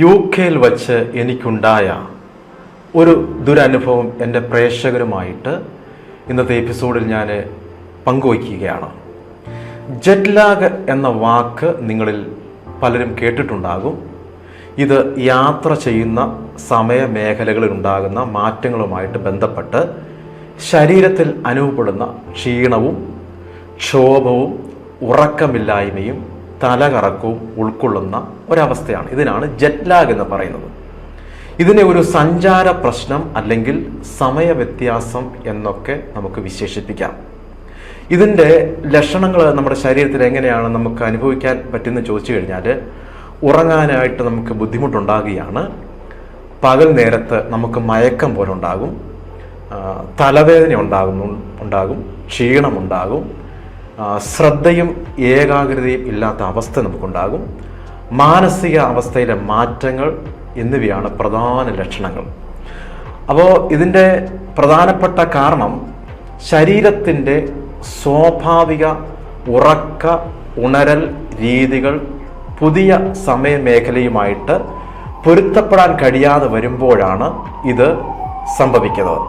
U കെയിൽ വച്ച് എനിക്കുണ്ടായ ഒരു ദുരനുഭവം എന്റെ പ്രേക്ഷകരുമായിട്ട് ഇന്നത്തെ എപ്പിസോഡിൽ ഞാൻ പങ്കുവയ്ക്കുകയാണ്. ജെറ്റ്ലാഗ് എന്ന വാക്ക് നിങ്ങളിൽ പലരും കേട്ടിട്ടുണ്ടാകും. ഇത് യാത്ര ചെയ്യുന്ന സമയ മേഖലകളിൽ ഉണ്ടാകുന്ന മാറ്റങ്ങളുമായിട്ട് ബന്ധപ്പെട്ട് ശരീരത്തിൽ അനുഭവപ്പെടുന്ന ക്ഷീണവും ക്ഷോഭവും ഉറക്കമില്ലായ്മയും തലകറക്കവും ഉൾക്കൊള്ളുന്ന ഒരവസ്ഥയാണ്. ഇതിനാണ് ജെറ്റ് ലാഗ് എന്ന് പറയുന്നത്. ഇതിനെ ഒരു സഞ്ചാര പ്രശ്നം അല്ലെങ്കിൽ സമയവ്യത്യാസം എന്നൊക്കെ നമുക്ക് വിശേഷിപ്പിക്കാം. ഇതിന്റെ ലക്ഷണങ്ങൾ നമ്മുടെ ശരീരത്തിൽ എങ്ങനെയാണ് നമുക്ക് അനുഭവിക്കാൻ പറ്റുമെന്ന് ചോദിച്ചു കഴിഞ്ഞാൽ ഉറങ്ങാനായിട്ട് നമുക്ക് ബുദ്ധിമുട്ടുണ്ടാകുകയാണ്. പകൽ നേരത്ത് നമുക്ക് മയക്കം പോലെ ഉണ്ടാകും. തലവേദന ഉണ്ടാകുന്നു ഉണ്ടാകും ക്ഷീണമുണ്ടാകും ശ്രദ്ധയും ഏകാഗ്രതയും ഇല്ലാത്ത അവസ്ഥ നമുക്കുണ്ടാകും. മാനസിക അവസ്ഥയിലെ മാറ്റങ്ങൾ എന്നിവയാണ് പ്രധാന ലക്ഷണങ്ങൾ. അപ്പോൾ ഇതിന്റെ പ്രധാനപ്പെട്ട കാരണം ശരീരത്തിന്റെ സ്വാഭാവിക ഉറക്ക ഉണരൽ രീതികൾ പുതിയ സമയമേഖലയുമായിട്ട് പൊരുത്തപ്പെടാൻ കഴിയാതെ വരുമ്പോഴാണ് ഇത് സംഭവിക്കുന്നത്.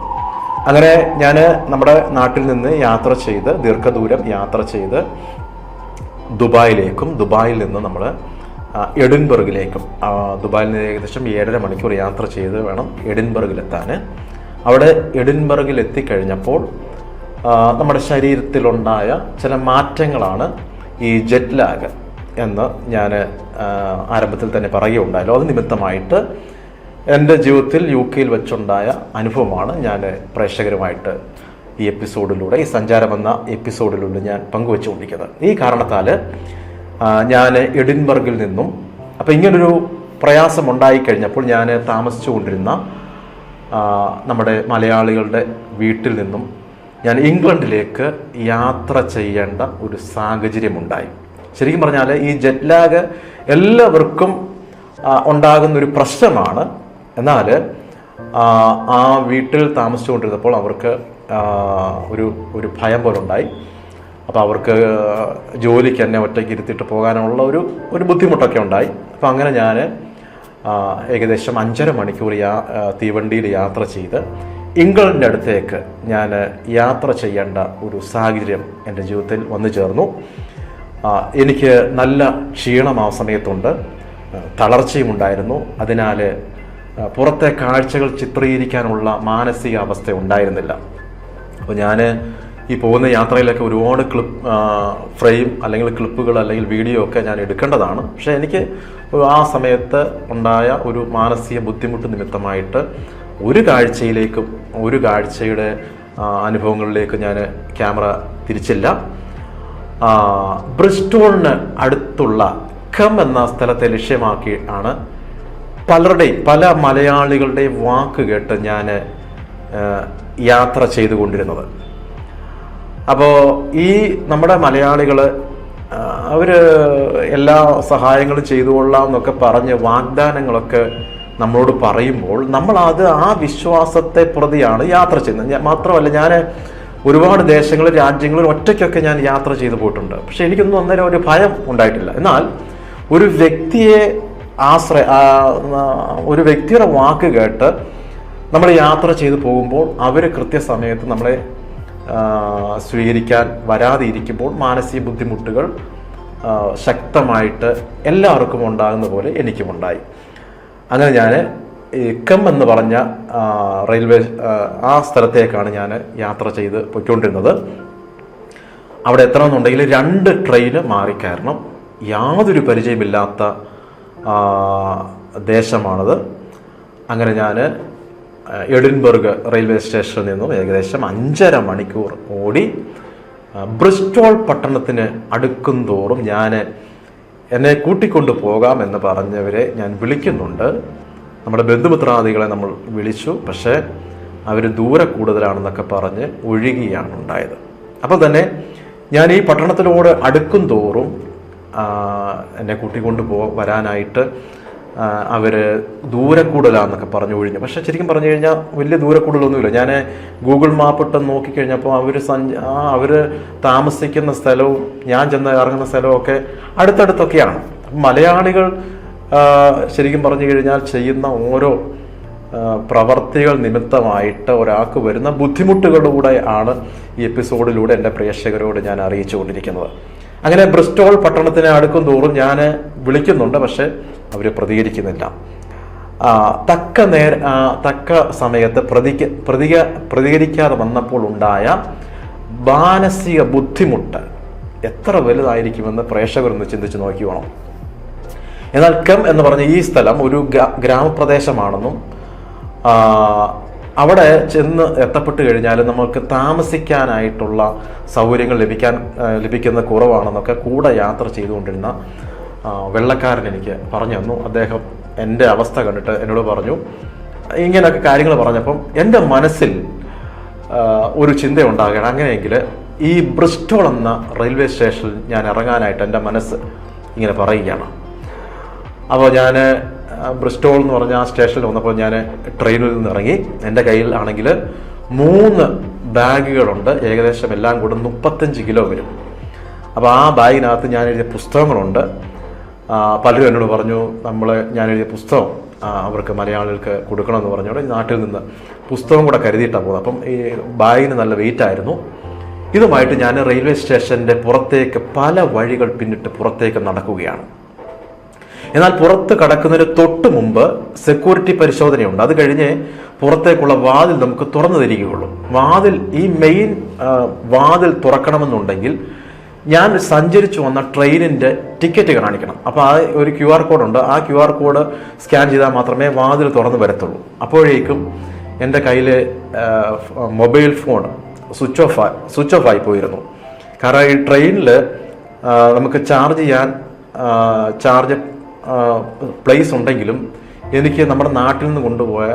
അങ്ങനെ ഞാൻ നമ്മുടെ നാട്ടിൽ നിന്ന് യാത്ര ചെയ്ത് ദീർഘദൂരം യാത്ര ചെയ്ത് ദുബായിലേക്കും ദുബായിൽ നിന്ന് നമ്മൾ എഡിൻബർഗിലേക്കും ദുബായിൽ നിന്ന് ഏകദേശം ഏഴര മണിക്കൂർ യാത്ര ചെയ്ത് വേണം എഡിൻബർഗിലെത്താൻ. അവിടെ എഡിൻബർഗിൽ എത്തിക്കഴിഞ്ഞപ്പോൾ നമ്മുടെ ശരീരത്തിലുണ്ടായ ചില മാറ്റങ്ങളാണ് ഈ ജെറ്റ് ലാഗ് എന്ന് ഞാൻ ആരംഭത്തിൽ തന്നെ പറയുകയുണ്ടായല്ലോ. അത് നിമിത്തമായിട്ട് എന്റെ ജീവിതത്തിൽ യു കെയിൽ വെച്ചുണ്ടായ അനുഭവമാണ് ഞാൻ പ്രേക്ഷകരുമായിട്ട് ഈ എപ്പിസോഡിലൂടെ ഈ സഞ്ചാരം എന്ന എപ്പിസോഡിലൂടെ ഞാൻ പങ്കുവെച്ചുകൊണ്ടിരിക്കുന്നത്. ഈ കാരണത്താൽ ഞാൻ എഡിൻബർഗിൽ നിന്നും അപ്പോൾ ഇങ്ങനൊരു പ്രയാസം ഉണ്ടായിക്കഴിഞ്ഞപ്പോൾ ഞാൻ താമസിച്ചു കൊണ്ടിരുന്ന നമ്മുടെ മലയാളികളുടെ വീട്ടിൽ നിന്നും ഞാൻ ഇംഗ്ലണ്ടിലേക്ക് യാത്ര ചെയ്യേണ്ട ഒരു സാഹചര്യമുണ്ടായി. ശരിക്കും പറഞ്ഞാൽ ഈ ജെറ്റ് ലാഗ് എല്ലാവർക്കും ഉണ്ടാകുന്ന ഒരു പ്രശ്നമാണ് എന്നാൽ ആ, വീട്ടിൽ താമസിച്ചുകൊണ്ടിരുന്നപ്പോൾ അവർക്ക് ഒരു ഒരു ഭയം പോലെ ഉണ്ടായി. അപ്പോൾ അവർക്ക് ജോലിക്ക് തന്നെ ഒറ്റയ്ക്ക് ഇരുത്തിയിട്ട് പോകാനുള്ള ഒരു ഒരു ബുദ്ധിമുട്ടൊക്കെ ഉണ്ടായി. അപ്പോൾ അങ്ങനെ ഞാൻ ഏകദേശം അഞ്ചര മണിക്കൂർ യാ തീവണ്ടിയിൽ യാത്ര ചെയ്ത് ഇംഗ്ലണ്ടിന്റെ അടുത്തേക്ക് ഞാൻ യാത്ര ചെയ്യേണ്ട ഒരു സാഹചര്യം എന്റെ ജീവിതത്തിൽ വന്നു ചേർന്നു. എനിക്ക് നല്ല ക്ഷീണം ആ സമയത്തുണ്ട്. തളർച്ചയും ഉണ്ടായിരുന്നു അതിനാൽ പുറത്തെ കാഴ്ചകൾ ചിത്രീകരിക്കാനുള്ള മാനസിക അവസ്ഥ ഉണ്ടായിരുന്നില്ല. അപ്പോൾ ഞാൻ ഈ പോകുന്ന യാത്രയിലൊക്കെ ഒരുപാട് ക്ലിപ്പ് ഫ്രെയിം അല്ലെങ്കിൽ ക്ലിപ്പുകൾ അല്ലെങ്കിൽ വീഡിയോ ഒക്കെ ഞാൻ എടുക്കേണ്ടതാണ്. പക്ഷേ എനിക്ക് ആ സമയത്ത് ഉണ്ടായ ഒരു മാനസിക ബുദ്ധിമുട്ട് നിമിത്തമായിട്ട് ഒരു കാഴ്ചയിലേക്കും ഒരു കാഴ്ചയുടെ അനുഭവങ്ങളിലേക്കും ഞാൻ ക്യാമറ തിരിച്ചില്ല. ബ്രിസ്റ്റോളിന് അടുത്തുള്ള ഖം എന്ന സ്ഥലത്തെ ലക്ഷ്യമാക്കി ആണ് പലരുടെയും പല മലയാളികളുടെയും വാക്ക് കേട്ട് ഞാൻ യാത്ര ചെയ്തുകൊണ്ടിരുന്നത്. അപ്പോൾ ഈ നമ്മുടെ മലയാളികൾ അവർ എല്ലാ സഹായങ്ങളും ചെയ്തു കൊള്ളാം എന്നൊക്കെ പറഞ്ഞ് വാഗ്ദാനങ്ങളൊക്കെ നമ്മളോട് പറയുമ്പോൾ നമ്മൾ അത് ആ വിശ്വാസത്തെ പ്രതിയാണ് യാത്ര ചെയ്യുന്നത്. മാത്രമല്ല ഞാൻ ഒരുപാട് ദേശങ്ങളിൽ രാജ്യങ്ങളിൽ ഒറ്റയ്ക്കൊക്കെ ഞാൻ യാത്ര ചെയ്തു പോയിട്ടുണ്ട്. പക്ഷെ എനിക്കൊന്നും അന്നേരം ഒരു ഭയം ഉണ്ടായിട്ടില്ല. എന്നാൽ ഒരു വ്യക്തിയെ ആശ്രയ ഒരു വ്യക്തിയുടെ വാക്ക് കേട്ട് നമ്മൾ യാത്ര ചെയ്തു പോകുമ്പോൾ അവർ കൃത്യസമയത്ത് നമ്മളെ സ്വീകരിക്കാൻ വരാതെ ഇരിക്കുമ്പോൾ മാനസിക ബുദ്ധിമുട്ടുകൾ ശക്തമായിട്ട് എല്ലാവർക്കും ഉണ്ടാകുന്ന പോലെ എനിക്കും ഉണ്ടായി അങ്ങനെ ഞാൻ ഇക്കം എന്ന് പറഞ്ഞ റെയിൽവേ ആ, സ്ഥലത്തേക്കാണ് ഞാൻ യാത്ര ചെയ്ത് പോയിക്കൊണ്ടിരുന്നത്. അവിടെ എത്തണമെന്നുണ്ടെങ്കിൽ രണ്ട് ട്രെയിന് മാറിക്കയറണം യാതൊരു പരിചയമില്ലാത്ത ദേശമാണത്. അങ്ങനെ ഞാൻ എഡിൻബർഗ് റെയിൽവേ സ്റ്റേഷനിൽ നിന്നും ഏകദേശം അഞ്ചര മണിക്കൂർ ഓടി ബ്രിസ്റ്റോൾ പട്ടണത്തിന് അടുക്കും തോറും ഞാൻ എന്നെ കൂട്ടിക്കൊണ്ടു പോകാം എന്ന് പറഞ്ഞവരെ ഞാൻ വിളിക്കുന്നുണ്ട്. നമ്മുടെ ബന്ധുമിത്രാദികളെ നമ്മൾ വിളിച്ചു പക്ഷേ അവർ ദൂരെ കൂടുതലാണെന്നൊക്കെ പറഞ്ഞ് ഒഴുകിയാണ് ഉണ്ടായത്. അപ്പോൾ തന്നെ ഞാൻ ഈ പട്ടണത്തിനോട് അടുക്കും തോറും എന്നെ കൂട്ടിക്കൊണ്ട് പോ വരാനായിട്ട് അവർ ദൂരക്കൂടലാന്നൊക്കെ പറഞ്ഞു ഒഴിഞ്ഞു. പക്ഷെ ശരിക്കും പറഞ്ഞു കഴിഞ്ഞാൽ വലിയ ദൂരക്കൂടലൊന്നുമില്ല. ഞാൻ ഗൂഗിൾ മാപ്പ് ഇട്ട് നോക്കിക്കഴിഞ്ഞപ്പോൾ അവർ സഞ്ച അവർ താമസിക്കുന്ന സ്ഥലവും ഞാൻ ചെന്ന് ഇറങ്ങുന്ന സ്ഥലവും ഒക്കെ അടുത്തടുത്തൊക്കെയാണ്. മലയാളികൾ ശരിക്കും പറഞ്ഞു കഴിഞ്ഞാൽ ചെയ്യുന്ന ഓരോ പ്രവർത്തികൾ നിമിത്തമായിട്ട് ഒരാൾക്ക് വരുന്ന ബുദ്ധിമുട്ടുകളിലൂടെ ആണ് ഈ എപ്പിസോഡിലൂടെ എന്റെ പ്രേക്ഷകരോട് ഞാൻ അറിയിച്ചുകൊണ്ടിരിക്കുന്നത്. അങ്ങനെ ബ്രിസ്റ്റോൾ പട്ടണത്തിന് അടുക്കും തോറും ഞാൻ വിളിക്കുന്നുണ്ട് പക്ഷെ അവർ പ്രതികരിക്കുന്നില്ല. തക്ക നേര തക്ക സമയത്ത് പ്രതിക പ്രതിക പ്രതികരിക്കാതെ വന്നപ്പോൾ ഉണ്ടായ മാനസിക ബുദ്ധിമുട്ട് എത്ര വലുതായിരിക്കുമെന്ന് പ്രേക്ഷകരൊന്ന് ചിന്തിച്ച് നോക്കി വേണം. എന്നാൽ കെം എന്ന് പറഞ്ഞ ഈ സ്ഥലം ഒരു ഗ്രാ- ഗ്രാമപ്രദേശമാണെന്നും അവിടെ ചെന്ന് എത്തപ്പെട്ട് കഴിഞ്ഞാൽ നമുക്ക് താമസിക്കാനായിട്ടുള്ള സൗകര്യങ്ങൾ ലഭിക്കാൻ ലഭിക്കുന്ന കുറവാണെന്നൊക്കെ കൂടെ യാത്ര ചെയ്തുകൊണ്ടിരുന്ന വെള്ളക്കാരൻ എനിക്ക് പറഞ്ഞു തന്നു. അദ്ദേഹം എന്റെ അവസ്ഥ കണ്ടിട്ട് എന്നോട് പറഞ്ഞു. ഇങ്ങനെയൊക്കെ കാര്യങ്ങൾ പറഞ്ഞപ്പം എന്റെ മനസ്സിൽ ഒരു ചിന്ത ഉണ്ടാകണം അങ്ങനെയെങ്കിൽ ഈ ബ്രിസ്റ്റോൾ എന്ന റെയിൽവേ സ്റ്റേഷനിൽ ഞാൻ ഇറങ്ങാനായിട്ട് എന്റെ മനസ്സ് ഇങ്ങനെ പറയുകയാണ്. അപ്പോൾ ഞാൻ ബ്രിസ്റ്റോൾ എന്ന് പറഞ്ഞ ആ സ്റ്റേഷനിൽ വന്നപ്പോൾ ഞാൻ ട്രെയിനിൽ നിന്ന് ഇറങ്ങി. എന്റെ കയ്യിൽ ആണെങ്കിൽ മൂന്ന് ബാഗുകളുണ്ട്. ഏകദേശം എല്ലാം കൂടെ മുപ്പത്തഞ്ച് കിലോ വരും. അപ്പോൾ ആ ബാഗിനകത്ത് ഞാൻ എഴുതിയ പുസ്തകങ്ങളുണ്ട്. പലരും എന്നോട് പറഞ്ഞു നമ്മൾ ഞാൻ എഴുതിയ പുസ്തകം അവർക്ക് മലയാളികൾക്ക് കൊടുക്കണമെന്ന് പറഞ്ഞോടെ നാട്ടിൽ നിന്ന് പുസ്തകം കൂടെ കരുതിയിട്ടാണ് പോകുന്നത്. അപ്പം ഈ ബാഗിന് നല്ല വെയിറ്റ് ആയിരുന്നു. ഇതുമായിട്ട് ഞാൻ റെയിൽവേ സ്റ്റേഷന്റെ പുറത്തേക്ക് പല വഴികൾ പിന്നിട്ട് പുറത്തേക്ക് നടക്കുകയാണ്. എന്നാൽ പുറത്ത് കടക്കുന്നതിന് തൊട്ട് മുമ്പ് സെക്യൂരിറ്റി പരിശോധനയുണ്ട്. അത് കഴിഞ്ഞ് പുറത്തേക്കുള്ള വാതിൽ നമുക്ക് തുറന്നു തരികയുള്ളൂ. വാതിൽ ഈ മെയിൻ വാതിൽ തുറക്കണമെന്നുണ്ടെങ്കിൽ ഞാൻ സഞ്ചരിച്ചു വന്ന ട്രെയിനിന്റെ ടിക്കറ്റ് കാണിക്കണം. അപ്പോൾ ആ ഒരു ക്യു ആർ കോഡ് ഉണ്ട്. ആ ക്യു ആർ കോഡ് സ്കാൻ ചെയ്താൽ മാത്രമേ വാതിൽ തുറന്നു വരത്തുള്ളൂ. അപ്പോഴേക്കും എന്റെ കയ്യിൽ mobile phone switch off switch off ആയി പോയിരുന്നു കാരണം ഈ ട്രെയിനിൽ നമുക്ക് ചാർജ് ചെയ്യാൻ ചാർജ് പ്ലേസ് ഉണ്ടെങ്കിലും എനിക്ക് നമ്മുടെ നാട്ടിൽ നിന്ന് കൊണ്ടുപോയ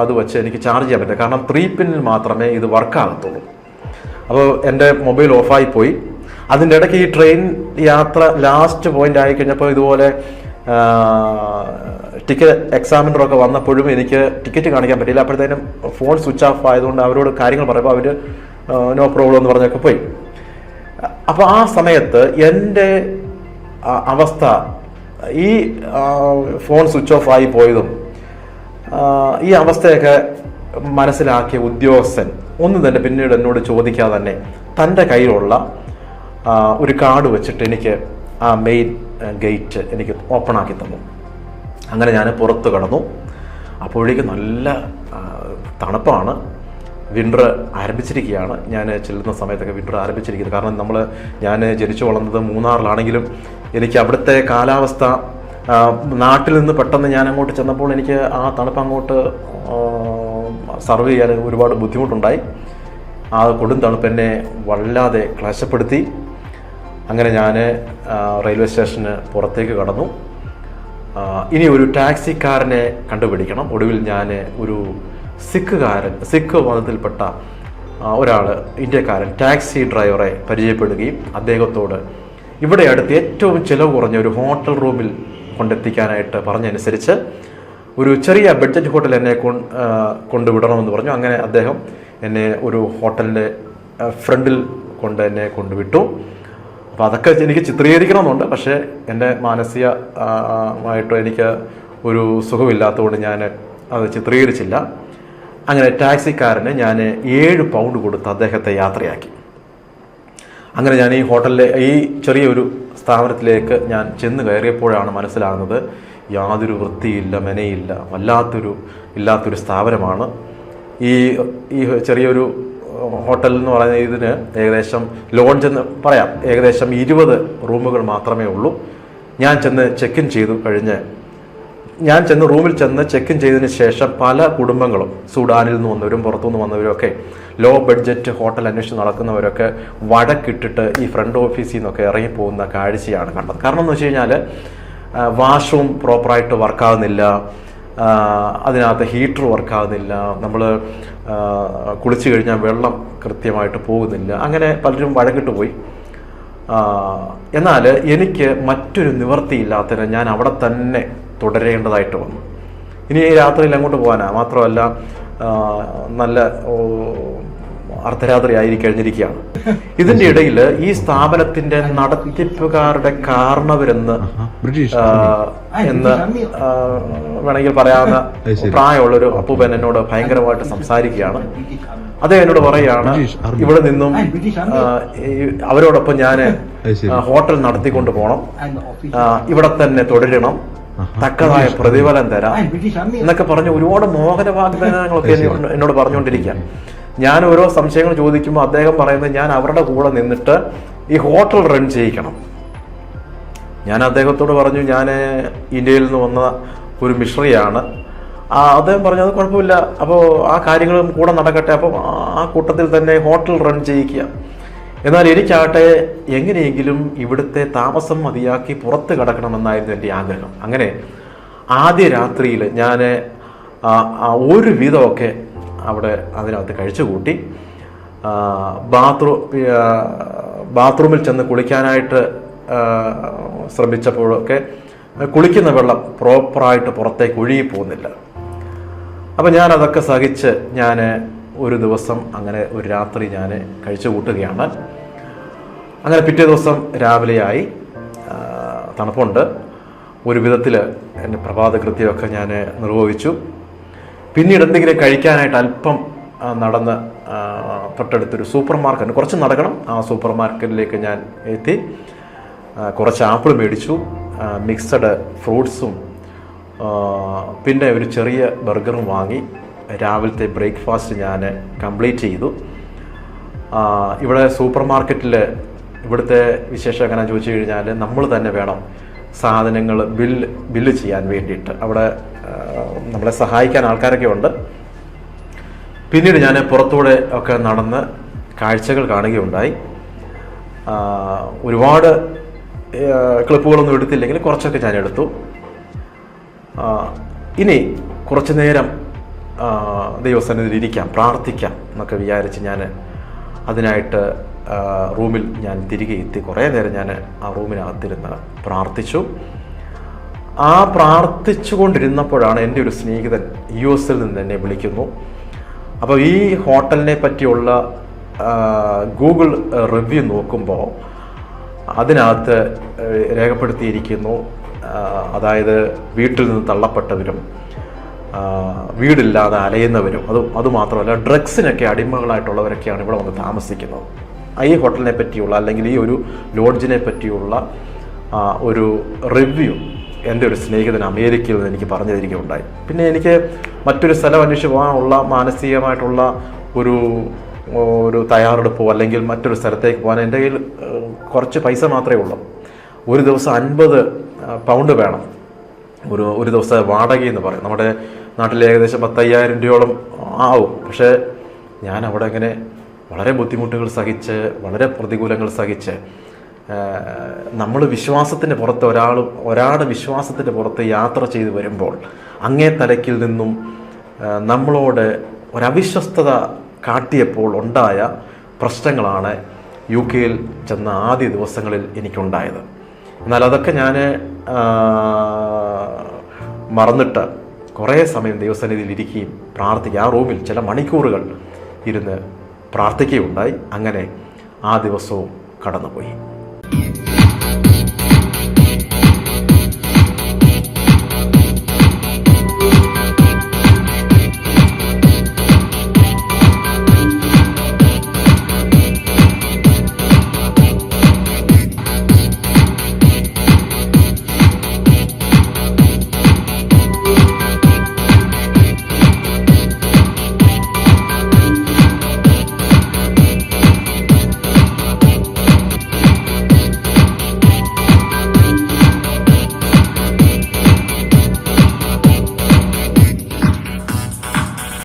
അത് വെച്ച് എനിക്ക് ചാർജ് ചെയ്യാൻ പറ്റില്ല. കാരണം ത്രീ പിന്നിൽ മാത്രമേ ഇത് വർക്കാകത്തുള്ളൂ അപ്പോൾ എന്റെ മൊബൈൽ ഓഫായി പോയി. അതിന്റെ ഇടയ്ക്ക് ഈ ട്രെയിൻ യാത്ര ലാസ്റ്റ് പോയിന്റ് ആയി കഴിഞ്ഞപ്പോൾ ഇതുപോലെ ടിക്കറ്റ് എക്സാമിനറൊക്കെ വന്നപ്പോഴും എനിക്ക് ടിക്കറ്റ് കാണിക്കാൻ പറ്റില്ല അപ്പോഴത്തേനും ഫോൺ സ്വിച്ച് ഓഫ് ആയതുകൊണ്ട് അവരോട് കാര്യങ്ങൾ പറയുമ്പോൾ അവർ നോ പ്രോബ്ലം എന്ന് പറഞ്ഞൊക്കെ പോയി. അപ്പോൾ ആ സമയത്ത് എന്റെ അവസ്ഥ ഈ ഫോൺ സ്വിച്ച് ഓഫ് ആയി പോയതും ഈ അവസ്ഥയൊക്കെ മനസ്സിലാക്കിയ ഉദ്യോഗസ്ഥൻ ഒന്നും തന്നെ പിന്നീട് എന്നോട് ചോദിക്കാതെ തന്നെ തന്റെ കയ്യിലുള്ള ഒരു കാർഡ് വെച്ചിട്ട് എനിക്ക് ആ മെയിൻ ഗേറ്റ് എനിക്ക് ഓപ്പൺ ആക്കി തന്നു. അങ്ങനെ ഞാൻ പുറത്ത് കടന്നു. അപ്പോഴേക്ക് നല്ല തണുപ്പാണ്. വിന്റർ ആരംഭിച്ചിരിക്കുകയാണ്. ഞാൻ ചെല്ലുന്ന സമയത്തൊക്കെ വിന്റർ ആരംഭിച്ചിരിക്കുന്നത് കാരണം നമ്മൾ ഞാൻ ജനിച്ചു വളർന്നത് മൂന്നാറിലാണെങ്കിലും എനിക്ക് അവിടുത്തെ കാലാവസ്ഥ നാട്ടിൽ നിന്ന് പെട്ടെന്ന് ഞാൻ അങ്ങോട്ട് ചെന്നപ്പോൾ എനിക്ക് ആ തണുപ്പ് അങ്ങോട്ട് സർവ് ചെയ്യാൻ ഒരുപാട് ബുദ്ധിമുട്ടുണ്ടായി. ആ കൊടും തണുപ്പ് എന്നെ വല്ലാതെ ക്ലേശപ്പെടുത്തി. അങ്ങനെ ഞാൻ റെയിൽവേ സ്റ്റേഷന് പുറത്തേക്ക് കടന്നു. ഇനി ഒരു ടാക്സിക്കാരനെ കണ്ടുപിടിക്കണം. ഒടുവിൽ ഞാൻ ഒരു സിഖുകാരൻ സിഖ് മതത്തിൽപ്പെട്ട ഒരാൾ ഇന്ത്യക്കാരൻ ടാക്സി ഡ്രൈവറെ പരിചയപ്പെടുകയും അദ്ദേഹത്തോട് ഇവിടെ അടുത്ത് ഏറ്റവും ചിലവ് കുറഞ്ഞ ഒരു ഹോട്ടൽ റൂമിൽ കൊണ്ടെത്തിക്കാനായിട്ട് പറഞ്ഞനുസരിച്ച് ഒരു ചെറിയ ബഡ്ജറ്റ് ഹോട്ടൽ എന്നെ കൊണ്ടുവിടണമെന്ന് പറഞ്ഞു. അങ്ങനെ അദ്ദേഹം എന്നെ ഒരു ഹോട്ടലിന്റെ ഫ്രണ്ടിൽ കൊണ്ട് എന്നെ കൊണ്ടുവിട്ടു. അപ്പോൾ അതൊക്കെ എനിക്ക് ചിത്രീകരിക്കണമെന്നുണ്ട്. പക്ഷേ എന്റെ മാനസികമായിട്ടോ എനിക്ക് ഒരു സുഖമില്ലാത്തതുകൊണ്ട് ഞാൻ അത് ചിത്രീകരിച്ചില്ല. അങ്ങനെ ടാക്സിക്കാരന് ഞാൻ ഏഴ് പൗണ്ട് കൊടുത്ത് അദ്ദേഹത്തെ യാത്രയാക്കി. അങ്ങനെ ഞാൻ ഈ ഹോട്ടലിലെ ഈ ചെറിയൊരു സ്ഥാപനത്തിലേക്ക് ഞാൻ ചെന്ന് കയറിയപ്പോഴാണ് മനസ്സിലാകുന്നത് യാതൊരു വൃത്തിയില്ല മെനയില്ല വല്ലാത്തൊരു ഇല്ലാത്തൊരു സ്ഥാപനമാണ്. ഈ ഈ ചെറിയൊരു ഹോട്ടൽ എന്ന് പറയുന്ന ഇതിന് ഏകദേശം ലോഡ്ജ് എന്ന് പറയാം. ഏകദേശം ഇരുപത് റൂമുകൾ മാത്രമേ ഉള്ളൂ. ഞാൻ ചെന്ന് ചെക്ക് ഇൻ ചെയ്തു കഴിഞ്ഞ്. ഞാൻ ചെന്ന് റൂമിൽ ചെന്ന് ചെക്ക് ഇൻ ചെയ്തതിന് ശേഷം പല കുടുംബങ്ങളും സുഡാനിൽ നിന്ന് വന്നവരും പുറത്തുനിന്ന് വന്നവരും ഒക്കെ ലോ ബഡ്ജറ്റ് ഹോട്ടൽ അന്വേഷിച്ച് നടക്കുന്നവരൊക്കെ വടക്കിട്ടിട്ട് ഈ ഫ്രണ്ട് ഓഫീസിൽ നിന്നൊക്കെ ഇറങ്ങിപ്പോകുന്ന കാഴ്ചയാണ് കണ്ടത്. കാരണം എന്ന് വെച്ച് കഴിഞ്ഞാൽ വാഷ്റൂം പ്രോപ്പറായിട്ട് വർക്കാകുന്നില്ല അതിനകത്ത് ഹീറ്റർ വർക്കാകുന്നില്ല നമ്മൾ കുളിച്ചു കഴിഞ്ഞാൽ വെള്ളം കൃത്യമായിട്ട് പോകുന്നില്ല അങ്ങനെ പലരും വഴക്കിട്ട് പോയി. എന്നാൽ എനിക്ക് മറ്റൊരു നിവൃത്തിയില്ലാത്തതിന് ഞാൻ അവിടെ തന്നെ തുടരേണ്ടതായിട്ട് വന്നു. ഇനി രാത്രിയിൽ അങ്ങോട്ട് പോകാനാണ് മാത്രമല്ല നല്ല അർദ്ധരാത്രി ആയി കഴിഞ്ഞിരിക്കുകയാണ്. ഇതിന്റെ ഇടയിൽ ഈ സ്ഥാപനത്തിന്റെ നടത്തിപ്പുകാരുടെ കാരണവരെന്ന് എന്ന് വേണമെങ്കിൽ പറയാവുന്ന പ്രായമുള്ള ഒരു അപ്പൂപ്പൻ എന്നോട് ഭയങ്കരമായിട്ട് സംസാരിക്കുകയാണ്. അദ്ദേഹം എന്നോട് പറയുകയാണ് ഇവിടെ നിന്നും അവരോടൊപ്പം ഞാൻ ഹോട്ടൽ നടത്തിക്കൊണ്ട് പോകണം. ഇവിടെ തന്നെ തുടരണം. തക്കതായ പ്രതിഫലം തരാം. എന്നൊക്കെ പറഞ്ഞ് ഒരുപാട് മോഹന വാഗ്ദാനങ്ങളൊക്കെ എന്നോട് പറഞ്ഞുകൊണ്ടിരിക്കുക. ഞാൻ ഓരോ സംശയങ്ങൾ ചോദിക്കുമ്പോൾ അദ്ദേഹം പറയുന്നത് ഞാൻ അവരുടെ കൂടെ നിന്നിട്ട് ഈ ഹോട്ടൽ റൺ ചെയ്യിക്കണം. ഞാൻ അദ്ദേഹത്തോട് പറഞ്ഞു ഞാൻ ഇന്ത്യയിൽ നിന്ന് വന്ന ഒരു മിഷണറിയാണ് ആ അദ്ദേഹം പറഞ്ഞു അത് കുഴപ്പമില്ല. അപ്പോൾ ആ കാര്യങ്ങളും കൂടെ നടക്കട്ടെ. അപ്പോൾ ആ കൂട്ടത്തിൽ തന്നെ ഹോട്ടൽ റൺ ചെയ്യിക്കുക. എന്നാൽ എനിക്കാകട്ടെ എങ്ങനെയെങ്കിലും ഇവിടുത്തെ താമസം മതിയാക്കി പുറത്ത് കിടക്കണമെന്നായിരുന്നു എന്റെ ആഗ്രഹം. അങ്ങനെ ആദ്യ രാത്രിയിൽ ഞാൻ ഒരു വിധമൊക്കെ അവിടെ അതിനകത്ത് കഴിച്ചു കൂട്ടി ബാത്റൂം ബാത്റൂമിൽ ചെന്ന് കുളിക്കാനായിട്ട് ശ്രമിച്ചപ്പോഴൊക്കെ കുളിക്കുന്ന വെള്ളം പ്രോപ്പറായിട്ട് പുറത്തേക്ക് ഒഴുകി പോകുന്നില്ല. അപ്പം ഞാൻ അതൊക്കെ സഹിച്ച് ഞാൻ ഒരു ദിവസം അങ്ങനെ ഒരു രാത്രി ഞാൻ കഴിച്ചു കൂട്ടുകയാണ് അങ്ങനെ പിറ്റേ ദിവസം രാവിലെയായി തണുപ്പുണ്ട്. ഒരു വിധത്തിൽ എന്റെ പ്രഭാത കൃത്യമൊക്കെ ഞാൻ നിർവഹിച്ചു. പിന്നീട് എന്തെങ്കിലും കഴിക്കാനായിട്ട് അല്പം നടന്ന് തൊട്ടടുത്തൊരു സൂപ്പർ മാർക്കറ്റ് കുറച്ച് നടക്കണം. ആ സൂപ്പർ മാർക്കറ്റിലേക്ക് ഞാൻ എത്തി. കുറച്ച് ആപ്പിൾ മേടിച്ചു. മിക്സഡ് ഫ്രൂട്ട്സും പിന്നെ ഒരു ചെറിയ ബർഗറും വാങ്ങി. രാവിലത്തെ ബ്രേക്ക്ഫാസ്റ്റ് ഞാൻ കംപ്ലീറ്റ് ചെയ്തു. ഇവിടെ സൂപ്പർ മാർക്കറ്റിൽ ഇവിടുത്തെ വിശേഷം എങ്ങനെ ചോദിച്ചു കഴിഞ്ഞാൽ നമ്മൾ തന്നെ വേണം സാധനങ്ങൾ ബില്ല് ബില്ല് ചെയ്യാൻ വേണ്ടിയിട്ട്. അവിടെ നമ്മളെ സഹായിക്കാൻ ആൾക്കാരൊക്കെ ഉണ്ട്. പിന്നീട് ഞാൻ പുറത്തൂടെ ഒക്കെ നടന്ന് കാഴ്ചകൾ കാണുകയുണ്ടായി. ഒരുപാട് ക്ലിപ്പുകളൊന്നും എടുത്തില്ലെങ്കിൽ കുറച്ചൊക്കെ ഞാൻ എടുത്തു. ഇനി കുറച്ചു നേരം ദൈവസന്നിധിയിൽ ഇരിക്കാം പ്രാർത്ഥിക്കാം എന്നൊക്കെ വിചാരിച്ച് ഞാൻ അതിനായിട്ട് റൂമിൽ ഞാൻ തിരികെ എത്തി. കുറേ നേരം ഞാൻ ആ റൂമിനകത്തിരുന്ന് പ്രാർത്ഥിച്ചു. ആ പ്രാർത്ഥിച്ചു കൊണ്ടിരുന്നപ്പോഴാണ് എന്റെ ഒരു സ്നേഹിതൻ യു എസിൽ നിന്ന് എന്നെ വിളിക്കുന്നു. അപ്പോൾ ഈ ഹോട്ടലിനെ പറ്റിയുള്ള ഗൂഗിൾ റിവ്യൂ നോക്കുമ്പോൾ അതിനകത്ത് രേഖപ്പെടുത്തിയിരിക്കുന്നു അതായത് വീട്ടിൽ നിന്ന് തള്ളപ്പെട്ടവരും വീടില്ലാതെ അലയുന്നവരും അത് അതുമാത്രമല്ല ഡ്രഗ്സിനൊക്കെ അടിമകളായിട്ടുള്ളവരൊക്കെയാണ് ഇവിടെ വന്ന് താമസിക്കുന്നത്. ഈ ഹോട്ടലിനെ പറ്റിയുള്ള അല്ലെങ്കിൽ ഈ ഒരു ലോഡ്ജിനെ പറ്റിയുള്ള ഒരു റിവ്യൂ എന്റെ ഒരു സ്നേഹിതൻ അമേരിക്കയിൽ നിന്ന് എനിക്ക് പറഞ്ഞു തരികയുണ്ടായി. പിന്നെ എനിക്ക് മറ്റൊരു സ്ഥലം അന്വേഷിച്ച് പോകാനുള്ള മാനസികമായിട്ടുള്ള ഒരു ഒരു തയ്യാറെടുപ്പോ അല്ലെങ്കിൽ മറ്റൊരു സ്ഥലത്തേക്ക് പോകാൻ എന്റെ കയ്യിൽ കുറച്ച് പൈസ മാത്രമേ ഉള്ളൂ. ഒരു ദിവസം അൻപത് പൗണ്ട് വേണം. ഒരു ഒരു ദിവസത്തെ വാടക എന്ന് പറയും. നമ്മുടെ നാട്ടിൽ ഏകദേശം പത്തയ്യായിരം രൂപയോളം ആവും. പക്ഷേ ഞാൻ അവിടെ ഇങ്ങനെ വളരെ ബുദ്ധിമുട്ടുകൾ സഹിച്ച് വളരെ പ്രതികൂലങ്ങൾ സഹിച്ച് നമ്മൾ വിശ്വാസത്തിന്റെ പുറത്ത് ഒരാൾ ഒരാളുടെ വിശ്വാസത്തിന്റെ പുറത്ത് യാത്ര ചെയ്ത് വരുമ്പോൾ അങ്ങേ തലയ്ക്കിൽ നിന്നും നമ്മളോട് ഒരവിശ്വസ്തത കാട്ടിയപ്പോൾ ഉണ്ടായ പ്രശ്നങ്ങളാണ് യു കെയിൽ ചെന്ന ആദ്യ ദിവസങ്ങളിൽ എനിക്കുണ്ടായത്. എന്നാൽ അതൊക്കെ ഞാൻ മറന്നിട്ട് കുറേ സമയം ദൈവസന്നിധിയിൽ ഇരിക്കുകയും പ്രാർത്ഥിക്കുക. ആ റൂമിൽ ചില മണിക്കൂറുകൾ ഇരുന്ന് പ്രാർത്ഥിക്കുകയുണ്ടായി അങ്ങനെ ആ ദിവസവും കടന്നുപോയി.